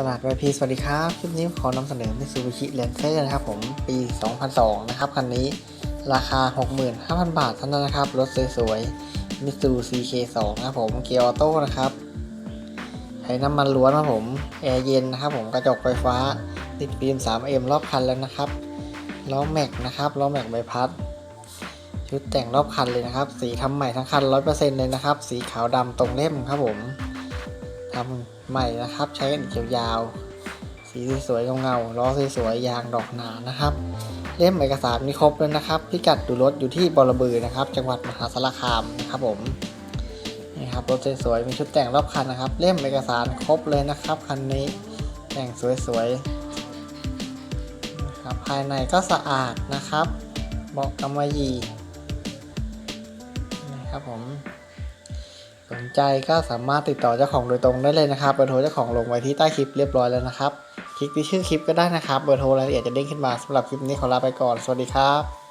ตลาดวพีสวัสดีครับ คลิปนี้ขอนำเสนอ Mitsubishi Lancer นะครับผม ปี 2002 นะครับ คันนี้ราคา 65,000 บาทเท่านั้นนะครับ รถสวยๆ Mitsubishi 2นะครับผม เกียร์ออโต้นะครับ ใช้น้ำมันล้วนครับผม แอร์เย็นนะครับผม กระจกไฟฟ้า ติดฟิล์ม 3M รอบคันแล้วนะครับ ล้อแม็กนะครับ ล้อแม็กใบพัด ชุดแต่งรอบคันเลยนะครับ สีทำใหม่ทั้งคัน 100%เลยนะครับ สีขาวดำตรงเล่มครับผม ทำใหม่นะครับ ใช้กันอีกยาวๆสีสวยๆเงาๆล้อสวยๆยางดอกหนานะครับ เล่มเอกสารมีครบเลยนะครับ พิกัดดูรถอยู่ที่บอระบือนะครับ จังหวัดมหาสารคามนะครับผมนี่ครับรถสวยๆมีชุดแต่งรอบคันนะครับ เล่มเอกสารครบเลยนะครับคันนี้แต่งสวยๆนะครับภายในก็สะอาดนะครับเบาะกำมะหยี่นะครับผม สนใจก็สามารถติดต่อเจ้าของโดยตรงได้เลยนะครับ เบอร์โทรเจ้าของลงไว้ที่ใต้คลิปเรียบร้อยแล้วนะครับ คลิกที่ชื่อคลิปก็ได้นะครับ เบอร์โทรรายละเอียดจะเด้งขึ้นมาสำหรับคลิปนี้ขอลาไปก่อน สวัสดีครับ